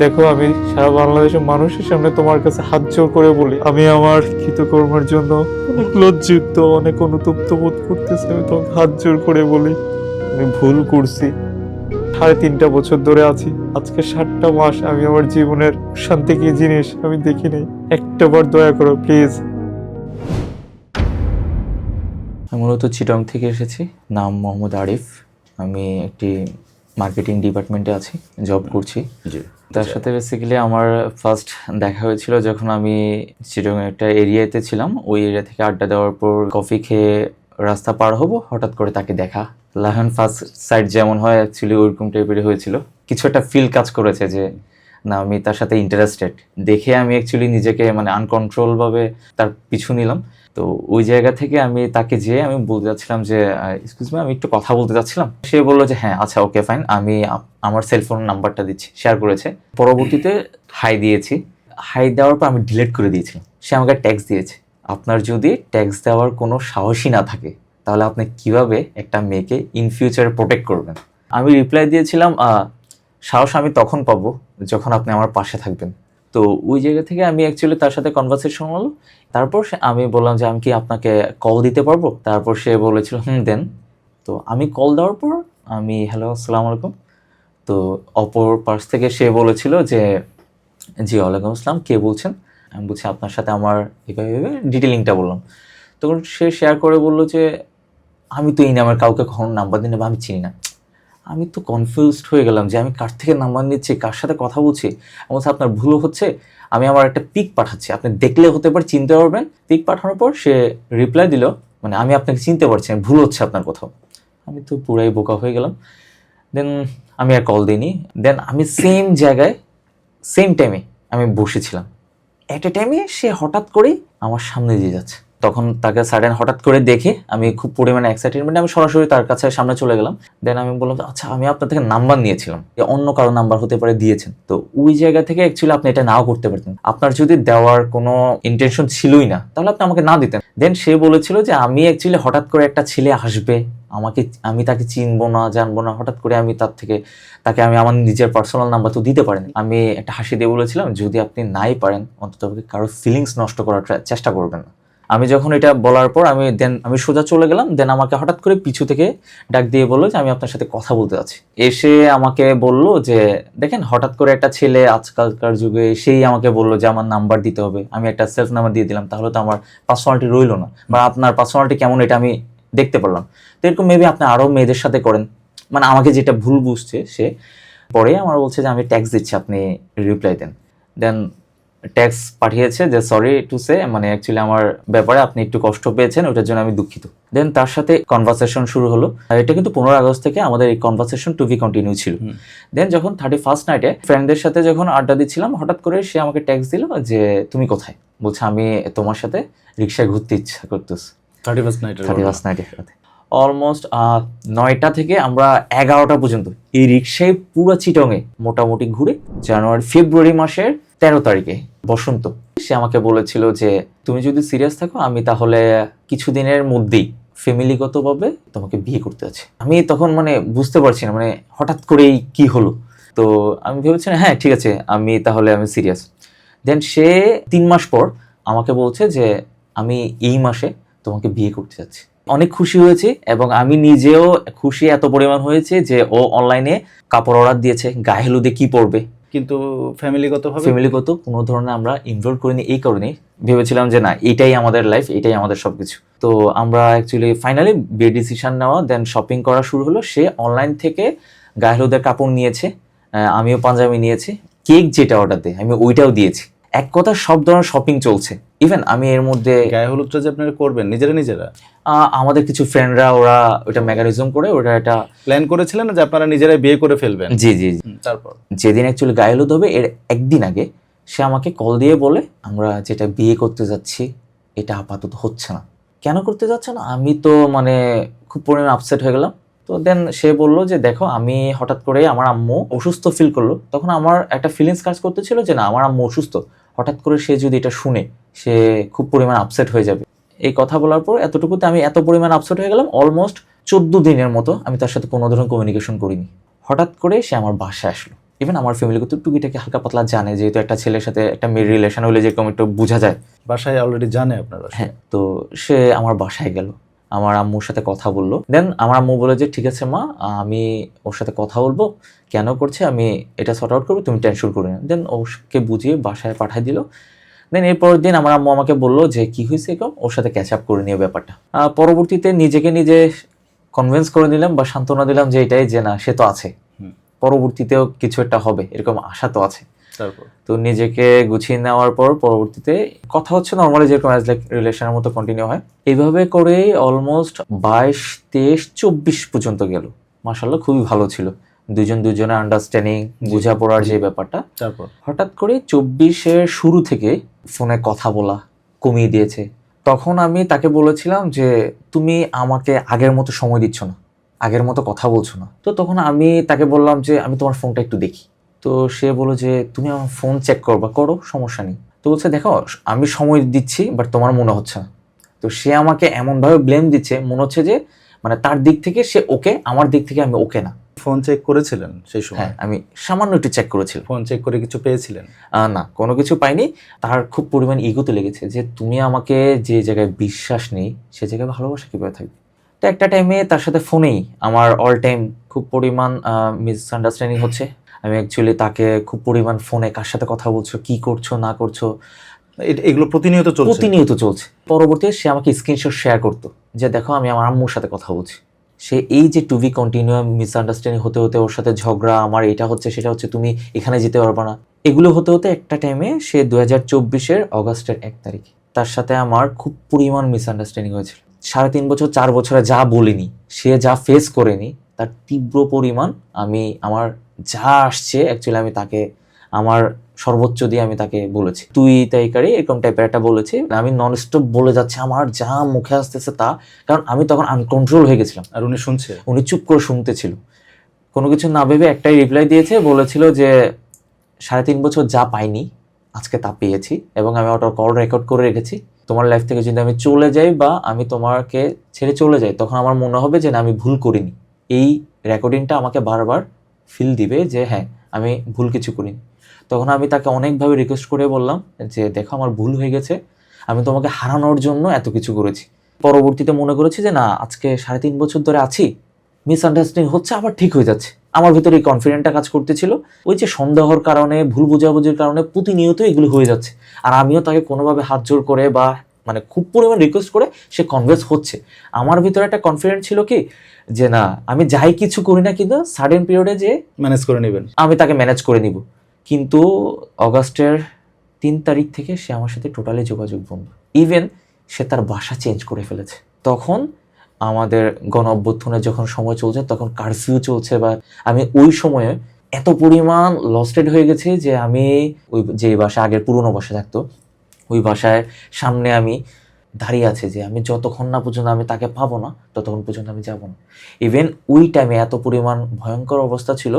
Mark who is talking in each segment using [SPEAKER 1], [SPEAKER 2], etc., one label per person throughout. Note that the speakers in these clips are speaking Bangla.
[SPEAKER 1] দেখো, আমি সারা বাংলাদেশের মানুষের সামনে তোমার কাছে হাত জোর করে বলি, আমি আমার কৃতকর্মের জন্য অনেক লজ্জিত, অনেক অনুতপ্ত বোধ করতেছি, আমি তোমাকে হাত জোর করে বলি, আমি ভুল করছি। সাড়ে তিনটা বছর ধরে আছি, আজকে সাতটা মাস আমি আমার জীবনের শান্তি কি জিনিস আমি দেখি নাই। একটা বার দয়া করো, প্লিজ।
[SPEAKER 2] মূলত চিটং থেকে এসেছি, নাম মোহাম্মদ আরিফ। আমি একটি মার্কেটিং ডিপার্টমেন্টে আছি জব করছি। তার সাথে বেসিক্যালি আমার ফার্স্ট দেখা হয়েছিল যখন আমি চিরং একটা এরিয়াতে ছিলাম। ওই এরিয়া থেকে আড্ডা দেওয়ার পর কফি খেয়ে রাস্তা পার হব হঠাৎ করে তাকে দেখা। লাহন ফার্স্ট সাইড যেমন হয় অ্যাকচুয়ালি ওইরকম টাইপের হয়েছিল। কিছু একটা ফিল কাজ করেছে যে না, আমি তার সাথে ইন্টারেস্টেড দেখে আমি অ্যাকচুয়ালি নিজেকে মানে আনকন্ট্রোল ভাবে তার পিছু নিলাম। তো ওই জায়গা থেকে আমি তাকে যেয়ে আমি বলতে চাচ্ছিলাম যে এক্সকিউজ আমি একটু কথা বলতে চাচ্ছিলাম সে বলল যে হ্যাঁ আচ্ছা ওকে ফাইন আমি আমার সেলফোন নাম্বারটা দিচ্ছি শেয়ার করেছে। পরবর্তীতে হাই দিয়েছি। হাই দেওয়ার পর আমি ডিলিট করে দিয়েছিলাম। সে আমাকে ট্যাক্স দিয়েছে। আপনার যদি ট্যাক্স দেওয়ার কোনো সাহসই না থাকে, তাহলে আপনি কীভাবে একটা মেয়েকে ইন ফিউচারে প্রোটেক্ট করবেন? আমি রিপ্লাই দিয়েছিলাম সাহস আমি তখন পাবো যখন আপনি আমার পাশে থাকবেন। তো ওই জায়গা থেকে আমি অ্যাকচুয়ালি তার সাথে কনভারসেশন হলো। তারপর সে- আমি বললাম যে, আমি কি আপনাকে কল দিতে পারব? তারপর সে বলেছিল, হুম, দেন। তো আমি কল দেওয়ার পর আমি হ্যালো আসসালামু আলাইকুম। তো অপর পাশ থেকে সে বলেছিল যে, জি, ওয়ালাইকুম আসসালাম, কে বলছেন? আমি বলছি, আপনার সাথে আমার এভাবে ডিটেলিংটা বললাম। তখন সে শেয়ার করে বলল যে, আমি তো এই নামের কাউকে কখনো নাম্বার দিই না বা আমি চিনি না। আমি তো কনফিউজড হয়ে গেলাম যে আমি কার থেকে নাম্বার নিচ্ছি, কার সাথে কথা বলছি। আমি বলছি, আপনার ভুল হচ্ছে, আমি আমার একটা পিক পাঠাচ্ছি। আপনি দেখলে হতে পারে চিনতে পারবেন পিক পাঠানোর পর সে রিপ্লাই দিল মানে আমি আপনাকে চিনতে পারছি না ভুল হচ্ছে আপনার কোথাও। আমি তো পুরাই বোকা হয়ে গেলাম। দেন আমি আর কল দিইনি। দেন আমি সেম জায়গায় সেম টাইমে আমি বসেছিলাম। একটা টাইমে সে হঠাৎ করেই আমার সামনে দিয়ে যাচ্ছে। তখন তাকে সাডেন হঠাৎ করে দেখে আমি খুব পরিমাণে এক্সাইটেডমেন্ট আমি সরাসরি তার কাছে সামনে চলে গেলাম। দেন আমি বললাম আচ্ছা আমি আপনার থেকে নাম্বার নিয়েছিলাম। অন্য কারও নাম্বার হতে পারে দিয়েছেন। তো ওই জায়গা থেকে অ্যাকচুয়ালি আপনি এটা নাও করতে পারতেন। আপনার যদি দেওয়ার কোনো ইন্টেনশন ছিলই না, তাহলে আপনি আমাকে না দিতেন। দেন সে বলেছিল যে, আমি অ্যাকচুয়ালি হঠাৎ করে একটা ছেলে আসবে। আমাকে, আমি তাকে চিনবো না, জানব না। হঠাৎ করে আমি তার থেকে, তাকে আমি আমার নিজের পার্সোনাল নাম্বার তো দিতে পারিনি। আমি একটা হাসি দিয়ে বলেছিলাম, যদি আপনি নাই পারেন, অন্তত কারও ফিলিংস নষ্ট করার চেষ্টা করবেন না। আমি যখন এটা বলার পর আমি দেন আমি সোজা চলে গেলাম দেন আমাকে হঠাৎ করে পিছু থেকে ডাক দিয়ে বলল যে, আমি আপনার সাথে কথা বলতে আছি এসে আমাকে বলল যে, দেখেন, হঠাৎ করে একটা ছেলে আজকালকার যুগে সেই আমাকে বলল যে, আমার নাম্বার দিতে হবে। আমি একটা সেলফ নাম্বার দিয়ে দিলাম, তাহলে তো আমার পার্সোনালিটি রইল না বা আপনার পার্সোনালিটি কেমন এটা আমি দেখতে পারলাম। তো এরকম মেবি আপনি আরও মেয়েদের সাথে করেন। মানে আমাকে যেটা ভুল বুঝছে সে, পরে আমার বলছে যে, আমি ট্যাক্স দিচ্ছি, আপনি রিপ্লাই দেন। দেন ট্যাক্স পাঠিয়েছে যে সরি টু সে মানে অ্যাকচুয়ালি আমার ব্যাপারে আপনি একটু কষ্ট পেয়েছেন ওটার জন্য আমি দুঃখিত। দেন তার সাথে কনভারসেশন শুরু হলো। আর এটা কিন্তু পনেরো আগস্ট থেকে আমাদের এই কনভারসেশন টু বি কন্টিনিউ ছিল। দেন যখন থার্টি ফার্স্ট নাইটে ফ্রেন্ডদের সাথে যখন আড্ডা দিচ্ছিলাম হঠাৎ করে সে আমাকে ট্যাক্স দিল যে তুমি কোথায়? বলছে আমি তোমার সাথে রিক্সায় ঘুরতে ইচ্ছা করতেছে।
[SPEAKER 3] থার্টি ফার্স্ট নাইটের
[SPEAKER 2] থার্টি ফার্স্ট নাইটের সাথে। অলমোস্ট নয়টা থেকে আমরা এগারোটা পর্যন্ত এই রিক্সায় পুরো চিটংয়ে মোটামুটি ঘুরে জানুয়ারি ফেব্রুয়ারি মাসের তেরো তারিখে, বসন্ত। সে আমাকে বলেছিল যে, তুমি যদি সিরিয়াস থাকো, আমি তাহলে কিছুদিনের মধ্যেই ফ্যামিলিগতভাবে তোমাকে বিয়ে করতে আছে আমি তখন মানে বুঝতে পারছি না মানে হঠাৎ করেই কি হলো? তো আমি ভেবেছিলাম হ্যাঁ ঠিক আছে, আমি তাহলে আমি সিরিয়াস দেন সে তিন মাস পর আমাকে বলছে যে, আমি এই মাসে তোমাকে বিয়ে করতে যাচ্ছি। অনেক খুশি হয়েছি এবং আমি নিজেও খুশি এত পরিমাণ হয়েছে যে ও অনলাইনে কাপড় অর্ডার দিয়েছে, গায়ে হলুদে কি পরবে?
[SPEAKER 3] কিন্তু ফ্যামিলিগত ভাবে
[SPEAKER 2] ফ্যামিলিগত কোনো ধরনের আমরা ইনভলভ করিনি এই কারণে ভেবেছিলাম যে না, এটাই আমাদের লাইফ এটাই আমাদের সব কিছু তো আমরা অ্যাকচুয়ালি ফাইনালি বিয়ে ডিসিশন নেওয়া দেন শপিং করা শুরু হলো। সে অনলাইন থেকে গায়ে হলুদের কাপড় নিয়েছে আমিও পাঞ্জাবি নিয়েছি কেক যেটা অর্ডার দেয়, আমি ওইটাও দিয়েছি। এক কথা সব ধরনের শপিং চলছে। ইভেন আমি এর মধ্যে
[SPEAKER 3] গায়ে হলুদটা যে আপনারা করবেন নিজেরা নিজেরা?
[SPEAKER 2] আমাদের কিছু ফ্রেন্ডরা ওরা ওটা মেকানিজম করে ওটা একটা
[SPEAKER 3] প্ল্যান করেছিলেন যে আপনারা নিজেরাই বিয়ে করে ফেলবেন?
[SPEAKER 2] জি জি জি।
[SPEAKER 3] তারপর?
[SPEAKER 2] যেদিন অ্যাকচুয়ালি গায়ে হলুদ হবে এর একদিন আগে সে আমাকে কল দিয়ে বলে আমরা যেটা বিয়ে করতে যাচ্ছি এটা আপাতত হচ্ছে না। কেন করতে যাচ্ছে না? আমি তো মানে খুব পরিমাণে আপসেট হয়ে গেলাম। তো দেন সে বলল যে দেখো আমি হঠাৎ করে আমার আম্মু অসুস্থ ফিল করল। তখন আমার একটা ফিলিংস কাজ করতেছিল যে না আমার আম্মু অসুস্থ। হঠাৎ করে সে যদি এটা শুনে সে খুব পরিমাণ আপসেট হয়ে যাবে। এই কথা বলার পর এতটুকুতে আমি এত পরিমাণ আপসেট হয়ে গেলাম অলমোস্ট চোদ্দ দিনের মতো আমি তার সাথে কোনো ধরনের কমিউনিকেশন করিনি। হঠাৎ করে সে আমার বাসায় আসলো। ইভেন আমার ফ্যামিলি কিন্তু টুকিটাকে হালকা পাতলা জানে যেহেতু একটা ছেলের সাথে একটা মেয়ের রিলেশন হলে যেরকম একটু বোঝা যায়।
[SPEAKER 3] বাসায় অলরেডি জানে আপনারা
[SPEAKER 2] হ্যাঁ তো সে আমার বাসায় গেল। আমার আম্মুর সাথে কথা বলল। দেন আমার আম্মু বলে যে ঠিক আছে মা আমি ওর সাথে কথা বলব। কেন করছে আমি এটা সর্ট আউট করব তুমি টেনশন করবে না। দেন ওকে বুঝিয়ে বাসায় পাঠিয়ে দিল। দেন এরপরের দিন আমার আম্মু আমাকে বলল যে কি হয়েছে এরকম? ওর সাথে ক্যাচ আপ করে নিয়ে ব্যাপারটা। পরবর্তীতে নিজেকে নিজে কনভিন্স করে নিলাম বা সান্ত্বনা দিলাম যে এটাই যে না সে তো আছে। পরবর্তীতেও কিছু একটা হবে এরকম আশা তো আছে। তো নিজেকে গুছিয়ে নেওয়ার পর পরবর্তীতে কথা হচ্ছে নর্মালি যেরকম অ্যাজ লাইক রিলেশনের মতো কন্টিনিউ হয়। এইভাবে করে অলমোস্ট বাইশ তেইশ চব্বিশ পর্যন্ত গেল। মাসাল্লাহ খুবই ভালো ছিল। দুজন দুজনের আন্ডারস্ট্যান্ডিং বোঝাপড়ার যে ব্যাপারটা
[SPEAKER 3] তারপর?
[SPEAKER 2] হঠাৎ করে চব্বিশের শুরু থেকে ফোনে কথা বলা কমিয়ে দিয়েছে। তখন আমি তাকে বলেছিলাম যে তুমি আমাকে আগের মতো সময় দিচ্ছ না আগের মতো কথা বলছো না। তো তখন আমি তাকে বললাম যে আমি তোমার ফোনটা একটু দেখি। তো সে বলল যে তুমি আমার ফোন চেক করবা করো সমস্যা নেই। তো বলছে দেখো আমি সময় দিচ্ছি বাট তোমার মনে হচ্ছে না। তো সে আমাকে এমনভাবে ব্লেম দিচ্ছে মনে হচ্ছে যে মানে তার দিক থেকে সে ওকে আমার দিক থেকে আমি ওকে না।
[SPEAKER 3] ফোন চেক করেছিলেন সেই সময়?
[SPEAKER 2] হ্যাঁ আমি সামান্য একটু চেক করেছিলাম।
[SPEAKER 3] ফোন চেক করে কিছু পেয়েছিলেন?
[SPEAKER 2] না কোনো কিছু পাইনি। তার খুব পরিমাণ ইগোতে লেগেছে যে তুমি আমাকে যে জায়গায় বিশ্বাস নেই সে জায়গায় ভালোবাসা কীভাবে থাকবে? তো একটা টাইমে তার সাথে ফোনেই আমার অল টাইম খুব পরিমাণ মিসআন্ডারস্ট্যান্ডিং হচ্ছে। আমি অ্যাকচুয়ালি তাকে খুব পরিমাণ ফোনে কার সাথে কথা বলছো কি করছ না করছ।
[SPEAKER 3] এগুলো প্রতিনিয়ত চলছে?
[SPEAKER 2] প্রতিনিয়ত চলছে। পরবর্তীতে সে আমাকে স্ক্রিনশট শেয়ার করতো যে দেখো আমি আমার আম্মুর সাথে কথা বলছি। সে এই যে টু বি কন্টিনিউ মিসআন্ডারস্ট্যান্ডিং হতে হতে ওর সাথে ঝগড়া, আমার এটা হচ্ছে, সেটা হচ্ছে, তুমি এখানে যেতে পারবে না। এগুলো হতে হতে একটা টাইমে সে দু হাজার চব্বিশের অগস্টের এক তারিখে তার সাথে আমার খুব পরিমাণ মিসআন্ডারস্ট্যান্ডিং হয়েছিল। সাড়ে তিন বছর, চার বছরে যা বলিনি, সে যা ফেস করেনি, তার তীব্র পরিমাণ আমি, আমার যা আসছে অ্যাকচুয়ালি আমি তাকে, আমার সর্বোচ্চ দিয়ে আমি তাকে বলেছি। তুই তাই তাইকারি এরকম টাইপের একটা বলেছি। আমি নন স্টপ বলে যাচ্ছে আমার যা মুখে আসতেছে তা। কারণ আমি তখন আনকন্ট্রোল হয়ে গেছিলাম।
[SPEAKER 3] আর উনি শুনছে?
[SPEAKER 2] উনি চুপ করে শুনতেছিল কোনো কিছু না ভেবে একটাই রিপ্লাই দিয়েছে বলেছিল যে সাড়ে তিন বছর যা পাইনি আজকে তা পেয়েছি এবং আমি ওটা কল রেকর্ড করে রেখেছি। তোমার লাইফ থেকে যদি আমি চলে যাই বা আমি তোমাকে ছেড়ে চলে যাই তখন আমার মনে হবে যে না আমি ভুল করিনি। এই রেকর্ডিংটা আমাকে বারবার ফিল দিবে যে হ্যাঁ আমি ভুল কিছু করিনি। তখন আমি তাকে অনেকভাবে রিকোয়েস্ট করে বললাম যে দেখো আমার ভুল হয়ে গেছে। আমি তোমাকে হারানোর জন্য এত কিছু করেছি। পরবর্তীতে মনে করেছি যে না আজকে সাড়ে তিন বছর ধরে আছি। মিসআন্ডারস্ট্যান্ডিং হচ্ছে আবার ঠিক হয়ে যাচ্ছে। আমার ভিতরে এই কনফিডেন্টটা কাজ করতেছিল। ওই যে সন্দেহর কারণে ভুল বোঝাবুঝির কারণে প্রতিনিয়ত এগুলো হয়ে যাচ্ছে। আর আমিও তাকে কোনোভাবে হাত জোর করে বা মানে খুব পরিমাণ রিকোয়েস্ট করে সে কনভেন্স হচ্ছে। আমার ভিতরে একটা কনফিডেন্ট ছিল কি যে না আমি যাই কিছু করি না কিন্তু সাডেন পিরিয়ডে যে
[SPEAKER 3] ম্যানেজ করে নেবেন।
[SPEAKER 2] আমি তাকে ম্যানেজ করে নিব। কিন্তু অগাস্টের তিন তারিখ থেকে সে আমার সাথে টোটালি যোগাযোগ বন্ধ। ইভেন সে তার বাসা চেঞ্জ করে ফেলেছে। তখন আমাদের গণ অভ্যুত্থানের যখন সময় চলছে, তখন কারফিউ চলছে বা আমি ওই সময়ে এত পরিমাণ লস্টেড হয়ে গেছে যে আমি ওই যে বাসা আগের পুরনো বাসা থাকতো, ওই বাসায় সামনে আমি দাঁড়িয়ে আছে যে আমি যতক্ষণ না পর্যন্ত আমি তাকে পাবো না, ততক্ষণ পর্যন্ত আমি যাব না। ইভেন ওই টাইমে এত পরিমাণ ভয়ঙ্কর অবস্থা ছিল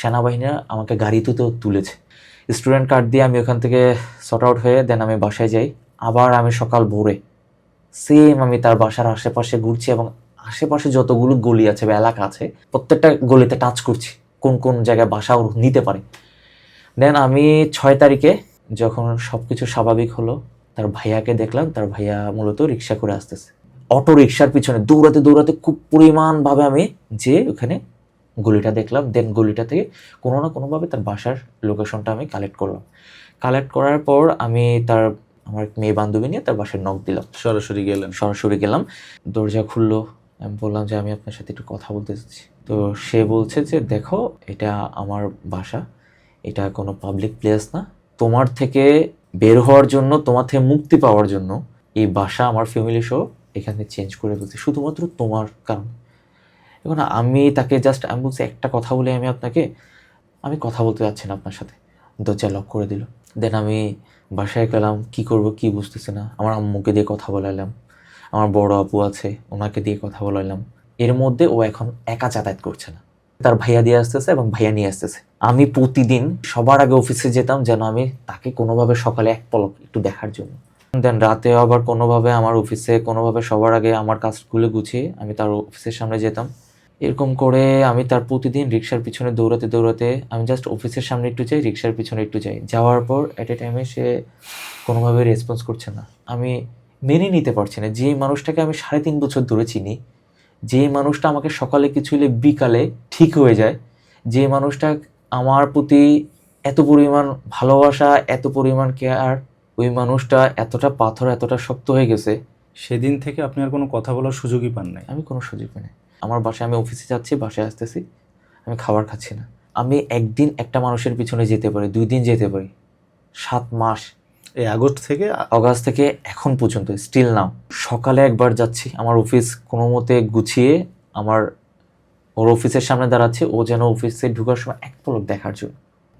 [SPEAKER 2] সেনাবাহিনীরা আমাকে গাড়িতেও তুলেছে। স্টুডেন্ট কার্ড দিয়ে আমি ওখান থেকে শর্ট আউট হয়ে দেন আমি বাসায় যাই। আবার আমি সকাল ভোরে সেম আমি তার বাসার আশেপাশে ঘুরছি এবং আশেপাশে যতগুলো গলি আছে বা এলাকা আছে, প্রত্যেকটা গলিতে টাচ করছি, কোন কোন জায়গায় বাসা নিতে পারে। দেন আমি ছয় তারিখে যখন সব কিছু স্বাভাবিক হলো, তার ভাইয়াকে দেখলাম, তার ভাইয়া মূলত রিক্সা করে আসতেছে। অটো রিক্সার পিছনে দৌড়াতে দৌড়াতে খুব পরিমাণভাবে আমি যে ওখানে গলিটা দেখলাম দেন গলিটা থেকে কোনো না কোনোভাবে তার বাসার লোকেশনটা আমি কালেক্ট করলাম। কালেক্ট করার পর আমি তার আমার মেয়ে বান্ধবী নিয়ে তার বাসায় নখ দিলাম।
[SPEAKER 3] সরাসরি গেলাম
[SPEAKER 2] সরাসরি গেলাম দরজা খুললো আমি বললাম যে আমি আপনার সাথে একটু কথা বলতে চাচ্ছি। তো সে বলছে যে দেখো এটা আমার বাসা এটা কোনো পাবলিক প্লেস না। তোমার থেকে বের হওয়ার জন্য তোমার থেকে মুক্তি পাওয়ার জন্য এই বাসা আমার ফ্যামিলি সহ এখানে চেঞ্জ করে ফেলছে। শুধুমাত্র তোমার কারণ। এখন আমি তাকে জাস্ট আমি বলছি একটা কথা বলে আমি আপনাকে। আমি কথা বলতে যাচ্ছি না আপনার সাথে। দরজা লক করে দিল। দেন আমি বাসায় গেলাম, কি করব, কি বুঝতেছি না। আমার আম্মুকে দিয়ে কথা বলাইলাম আমার বড় আপু আছে, ওনাকে দিয়ে কথা বলাইলাম এর মধ্যে ও এখন একা যাতায়াত করছে না। তার ভাইয়া দিয়ে আসতেছে এবং ভাইয়া নিয়ে আসতেছে। আমি প্রতিদিন সবার আগে অফিসে যেতাম যেন আমি তাকে কোনোভাবে সকালে এক পলক একটু দেখার জন্য। দেন রাতে আবার কোনোভাবে আমার অফিসে কোনোভাবে সবার আগে আমার কাজগুলো গুছিয়ে আমি তার অফিসের সামনে যেতাম। এরকম করে আমি তার প্রতিদিন রিক্সার পিছনে দৌড়াতে দৌড়াতে আমি জাস্ট অফিসের সামনে একটু যাই রিক্সার পিছনে একটু যাই। যাওয়ার পর অ্যাট এ টাইমে সে কোনোভাবে রেসপন্স করছে না। আমি মেনে নিতে পারছি না। যে মানুষটাকে আমি সাড়ে তিন বছর ধরে চিনি যে মানুষটা আমাকে সকালে কিছু হলে বিকালে ঠিক হয়ে যায় যে মানুষটা আমার প্রতি এত পরিমাণ ভালোবাসা এত পরিমাণ কেয়ার ওই মানুষটা এতটা পাথর এতটা শক্ত হয়ে গেছে
[SPEAKER 3] সেদিন থেকে আপনি আর কোনো কথা বলার সুযোগই পান নাই।
[SPEAKER 2] আমি কোনো সুযোগ পাই না আমার বাসায় আমি অফিসে যাচ্ছি বাসায় আসতেছি আমি খাবার খাচ্ছি না। আমি একদিন একটা মানুষের পিছনে যেতে পারি দুই দিন যেতে পারি সাত মাস।
[SPEAKER 3] এই আগস্ট থেকে
[SPEAKER 2] অগাস্ট থেকে এখন পর্যন্ত স্টিল নাও সকালে একবার যাচ্ছি আমার অফিস কোনো মতে গুছিয়ে আমার ওর অফিসের সামনে দাঁড়াচ্ছে ও যেন অফিসে ঢুকার সময় এক পলক দেখার জন্য।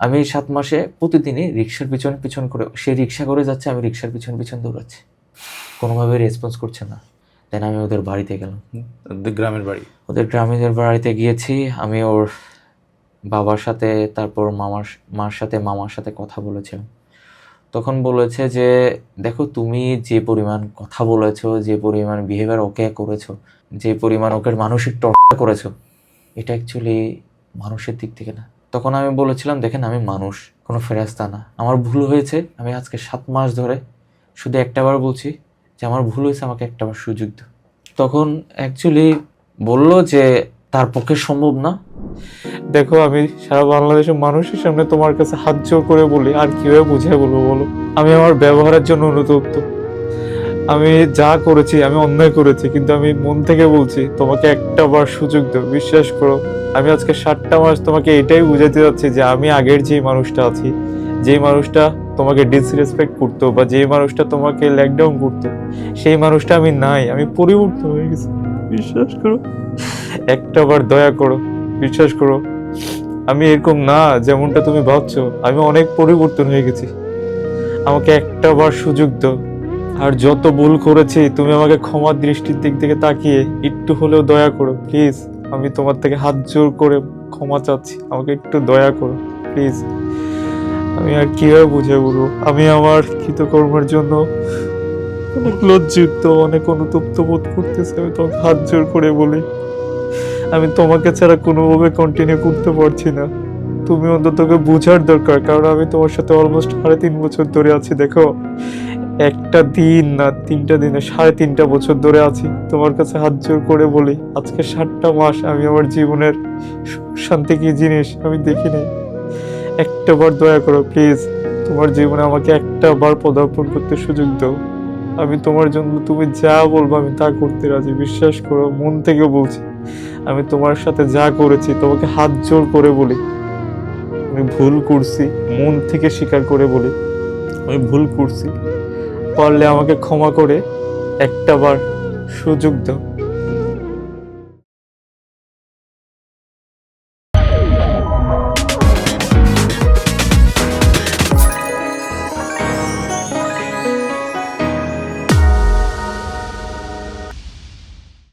[SPEAKER 2] আমি এই সাত মাসে প্রতিদিনই রিক্সার পিছন পিছন করে সে রিক্সা করে যাচ্ছে আমি রিক্সার পিছন পিছন দৌড়াচ্ছি। কোনোভাবে রেসপন্স করছে না। দেন আমি ওদের বাড়িতে গেলাম।
[SPEAKER 3] গ্রামের বাড়ি?
[SPEAKER 2] ওদের গ্রামের বাড়িতে গিয়েছি। আমি ওর বাবার সাথে তারপর মামার মার সাথে মামার সাথে কথা বলেছিলাম। তখন বলেছে যে দেখো তুমি যে পরিমাণ কথা বলেছ যে পরিমাণ বিহেভিয়ার ওকে করেছ যে পরিমাণ ওকে মানসিক টর্চার করেছ এটা অ্যাকচুয়ালি মানুষের দিক থেকে না। তখন আমি বলেছিলাম দেখেন আমি মানুষ কোনো ফেরাস্তা না। আমার ভুল হয়েছে। আমি আজকে সাত মাস ধরে শুধু একটাবার বলছি যে আমার ভুল হয়েছে, আমাকে একটাবার সুযোগ দাও। তখন অ্যাকচুয়ালি বলল যে, তার পক্ষে সম্ভব না।
[SPEAKER 1] দেখো, আমি সারা বাংলাদেশের মানুষের সামনে তোমার কাছে হাত জোর করে বলি, আর কীভাবে বুঝিয়ে বলব বলো? আমি আমার ব্যবহারের জন্য অনুতপ্ত। আমি যা করেছি, আমি অন্যায় করেছি, কিন্তু আমি মন থেকে বলছি, তোমাকে একটা বার সুযোগ দাও, বিশ্বাস করো। আমি আজকে সাতটা মাস তোমাকে এটাই বুঝাতে যাচ্ছি যে, আমি আগের যে মানুষটা আছি যে মানুষটা তোমাকে ডিসরেসপেক্ট করতো বা যে মানুষটা তোমাকে ল্যাকডাউন করতো, সেই মানুষটা আমি নাই, আমি পরিবর্তন হয়ে গেছি। বিশ্বাস করো, একটা বার দয়া করো, বিশ্বাস করো, আমি এরকম না যেমনটা তুমি ভাবছ, আমি অনেক পরিবর্তন হয়ে গেছি। আমাকে একটা বার সুযোগ দাও, আর যত ভুল করেছি, তুমি আমাকে ক্ষমার দৃষ্টির দিক থেকে তাকিয়ে একটু হলেও দয়া করো প্লিজ আমি তোমার থেকে হাত জোর করে ক্ষমা চাচ্ছি, আমাকে একটু দয়া করো প্লিজ আমি আর কীভাবে বুঝে বলব? আমি আমার কৃতকর্মের জন্য অনেক লজ্জিত, অনেক অনুতপ্ত বোধ করতেছি। আমি তোমাকে হাত জোর করে বলি, আমি তোমাকে ছাড়া কোনোভাবে কন্টিনিউ করতে পারছি না। তুমি অন্তত তোকে বোঝার দরকার, কারণ আমি তোমার সাথে অলমোস্ট সাড়ে তিন বছর ধরে আছি, দেখো। একটা দিন না তিনটা দিনে, সাড়ে তিনটা বছর ধরে আছি। তোমার কাছে হাত জোর করে বলি, আজকে সাতটা মাস আমি আমার জীবনের শান্তি কি জিনিস আমি দেখিনি। একটা বার দয়া করো প্লিজ তোমার জীবনে আমাকে একটা বার পদার্পণ করতে সুযোগ দাও। আমি তোমার জন্য তুমি যা বলব আমি তা করতে রাজি। বিশ্বাস করো, মন থেকে বলছি, আমি তোমার সাথে যা করেছি তোমাকে হাত জোর করে বলি। আমি ভুল করছি, মন থেকে স্বীকার করে বলি। আমি ভুল করছি, পারলে আমাকে ক্ষমা করে একটা বার সুযোগ দাও।